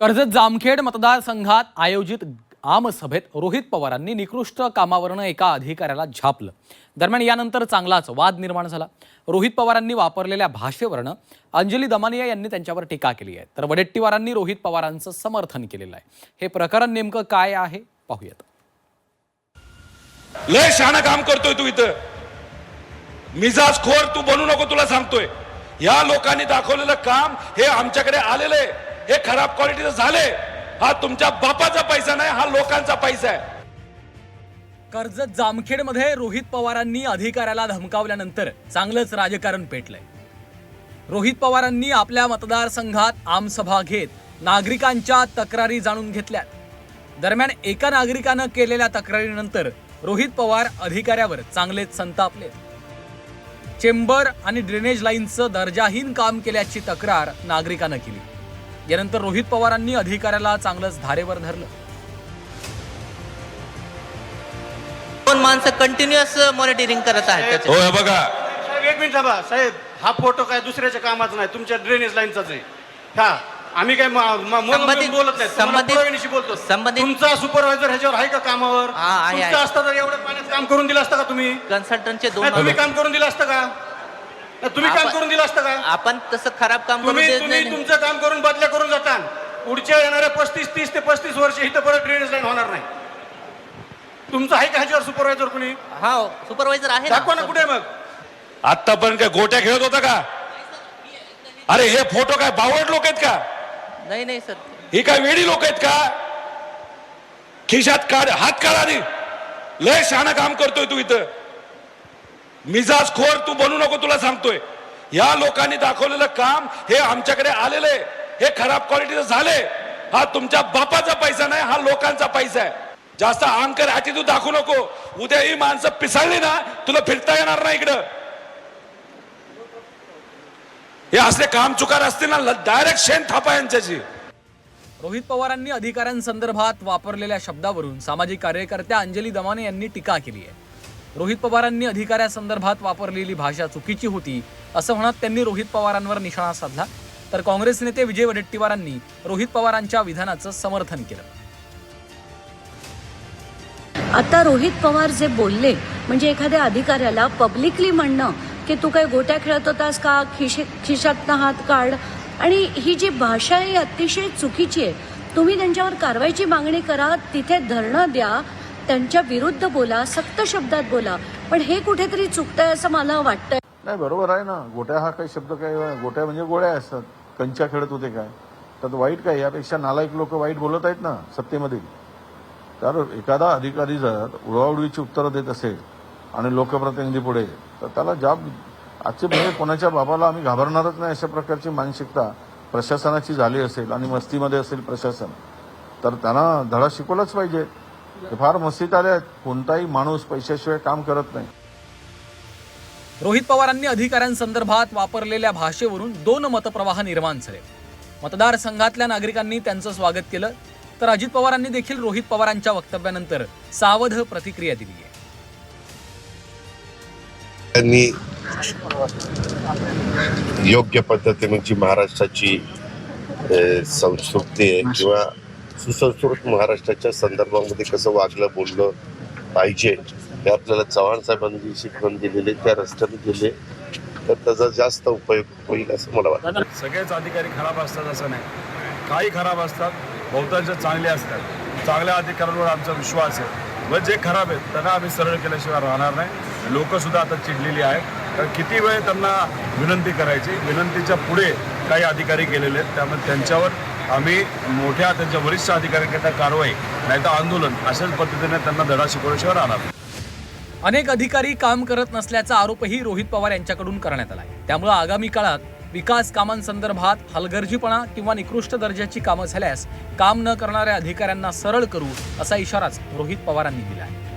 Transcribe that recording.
कर्जत जामखेड मतदारसंघात आयोजित आमसभेत रोहित पवारांनी निकृष्ट कामावरनं एका अधिकाऱ्याला झापलं. दरम्यान यानंतर चांगलाच वाद निर्माण झाला. रोहित पवारांनी वापरलेल्या भाषेवरनं अंजली दमानिया यांनी त्यांच्यावर टीका केली आहे. तर वडेट्टीवारांनी रोहित पवारांचं समर्थन केलेलं आहे. हे प्रकरण नेमकं काय आहे? पाहूयात. लय शहाणा काम करतोय तू इथं. मिजाज खोर तू बनू नको तुला सांगतोय. या लोकांनी दाखवलेलं काम हे आमच्याकडे आलेलं आहे. हे खराब क्वालिटीचं झाले. हा तुमच्या बापाचा पैसा नाही हा लोकांचा पैसा आहे. कर्जत जामखेडमध्ये रोहित पवारांनी अधिकाऱ्याला धमकावल्यानंतर चांगलंच राजकारण पेटलंय. रोहित पवारांनी आपल्या मतदारसंघात आमसभा घेत नागरिकांच्या तक्रारी जाणून घेतल्यात. दरम्यान एका नागरिकानं केलेल्या तक्रारीनंतर रोहित पवार अधिकाऱ्यावर चांगलेच संतापले. चेंबर आणि ड्रेनेज लाईनचं दर्जाहीन काम केल्याची तक्रार नागरिकानं केली. यानंतर रोहित पवारांनी अधिकाऱ्याला चांगलंच धारेवर धरलं. दोन माणसं कंटिन्युअस मॉनिटरिंग करत आहेत. हो हे बघा. साहेब एक मिनिट थांबा. साहेब हा फोटो काय दुसऱ्याच्या कामाचा नाही तुमच्या ड्रेनेज लाईनचाच आहे. हा आम्ही काय म- म- म- संबंधित- बोलत नाही तुम्हाला संबंधित- पुराव्यानिशी बोलतो. संबंधित- तुमचा सुपरवायझर ह्याच्यावर आहे का कामावर? हा, आहे, आहे. तुमचं असतं तर एवढं पाण्यात काम करून दिलं असतं का तुम्ही? कन्सल्टंटचे दोन नाही, तुम्ही काम करून दिलं असतं का? नाही, तुम्ही काम आपण- करून दिलं असतं का? आपण तसं खराब काम करू तुम्ही देत तुम्ही नाही. तुमचं काम करून करून पुढच्या येणाऱ्या पस्तीस तीस ते पस्तीस वर्ष इथं परत ड्रेनेज लाईन होणार नाही. तुमचं आहे का ह्याच्यावर सुपरवायझर कुणी? हा सुपरवायझर आहे दाखवा ना कुठे मग. आतापर्यंत काय गोट्या खेळत होता का? अरे हे फोटो काय बावड लोक आहेत का? नाही नाही सर. ही काय वेडी लोक आहेत का? खिशात काढ हात काढ आधी. लय शहाणा काम करतोय तू इथं. मिजाज खोर तू बनू नको तुला सांगतोय. या लोकांनी दाखवलेलं काम हे आमच्याकडे आलेलं आहे. हे खराब क्वालिटीचं झाले. हा तुमच्या बापाचा पैसा नाही हा लोकांचा पैसा आहे. जास्त अहंकार ॲटिट्यूड दाखवू नको. उद्या ही माणसं पिसाळली ना तुला फिरता येणार नाही इकडं. हे असले काम चुकार असतील ना डायरेक्ट शेण थापा यांच्याशी. रोहित पवारांनी अधिकाऱ्यांसंदर्भात वापरलेल्या शब्दावरून सामाजिक कार्यकर्त्या अंजली दमाने यांनी टीका केली आहे. रोहित पवारांनी अधिकाऱ्यासंदर्भात वापरलेली भाषा चुकीची होती असं म्हणत त्यांनी रोहित पवारांवर निशाणा साधला. तर काँग्रेस नेते विजय वडेट्टीवारांनी रोहित पवारांच्या विधानाचं समर्थन केलं. आता रोहित पवार जे बोलले म्हणजे एखाद्या अधिकाऱ्याला पब्लिकली म्हणणं की तू काही गोट्या खेळत होतास का खिशे खिशातनं हात काढ. आणि ही जी भाषा आहे ही अतिशय चुकीची आहे. तुम्ही त्यांच्यावर कारवाईची मागणी करा तिथे धरणं द्या त्यांच्या विरुद्ध बोला सक्त शब्दात बोला. पण हे कुठेतरी चुकतंय असं मला वाटतंय. नाही बरोबर आहे ना. गोट्या हा काही शब्द काय गोट्या म्हणजे गोळ्या असतात. कंच्या खेळत होते काय. त्यात वाईट काय यापेक्षा नालायक लोक वाईट बोलत आहेत ना सत्तेमध्ये. तर एखादा अधिकारी जर उडवाउडवीची उत्तरं देत असेल आणि लोकप्रतिनिधी पुढे तर त्याला जाब आजचे म्हणजे कोणाच्या बाबाला आम्ही घाबरणारच नाही अशा प्रकारची मानसिकता प्रशासनाची झाली असेल आणि मस्तीमध्ये असेल प्रशासन तर त्यांना धडा शिकवलाच पाहिजे. ते फार मस्तीत आले आहेत. कोणताही माणूस पैशाशिवाय काम करत नाही. रोहित पवारांनी अधिकाऱ्यांसंदर्भात वापरलेल्या भाषेवरून दोन मतप्रवाह निर्माण झाले. मतदारसंघातल्या नागरिकांनी त्यांचं स्वागत केलं तर अजित पवारांनी देखील रोहित पवारांच्या वक्तव्यानंतर सावध प्रतिक्रिया दिली आहे. त्यांनी योग्य पद्धतीने जी महाराष्ट्राची संस्कृती आहे किंवा सुसंस्कृत महाराष्ट्राच्या संदर्भामध्ये कसं वागलं बोललं पाहिजे हे आपल्याला चव्हाण साहेबांनी जी शिकवण दिलेली त्या रस्त्याने गेले तर त्याचा जास्त उपयोग होईल असं मला वाटतं. सगळेच अधिकारी खराब असतात असं नाही. काही खराब असतात बहुतांश चांगले असतात. चांगल्या अधिकाऱ्यांवर आमचा विश्वास आहे. व जे खराब आहेत त्यांना आम्ही सरळ केल्याशिवाय राहणार नाही. लोक सुद्धा आता चिडलेली आहेत. कारण किती वेळ त्यांना विनंती करायची? विनंतीच्या पुढे काही अधिकारी गेलेले आहेत. त्यामुळे त्यांच्यावर आम्ही मोठ्या त्यांच्या वरिष्ठ अधिकाऱ्यांकरता कारवाई नाही तर आंदोलन अशाच पद्धतीने त्यांना धडा शिकवल्याशिवाय राहणार नाही. अनेक अधिकारी काम करत नसल्याचा आरोपही रोहित पवार यांच्याकडून करण्यात आला आहे. त्यामुळे आगामी काळात विकास कामांसंदर्भात हलगर्जीपणा किंवा निकृष्ट दर्जाची कामं झाल्यास काम न करणाऱ्या अधिकाऱ्यांना सरळ करू असा इशाराच रोहित पवारांनी दिला आहे.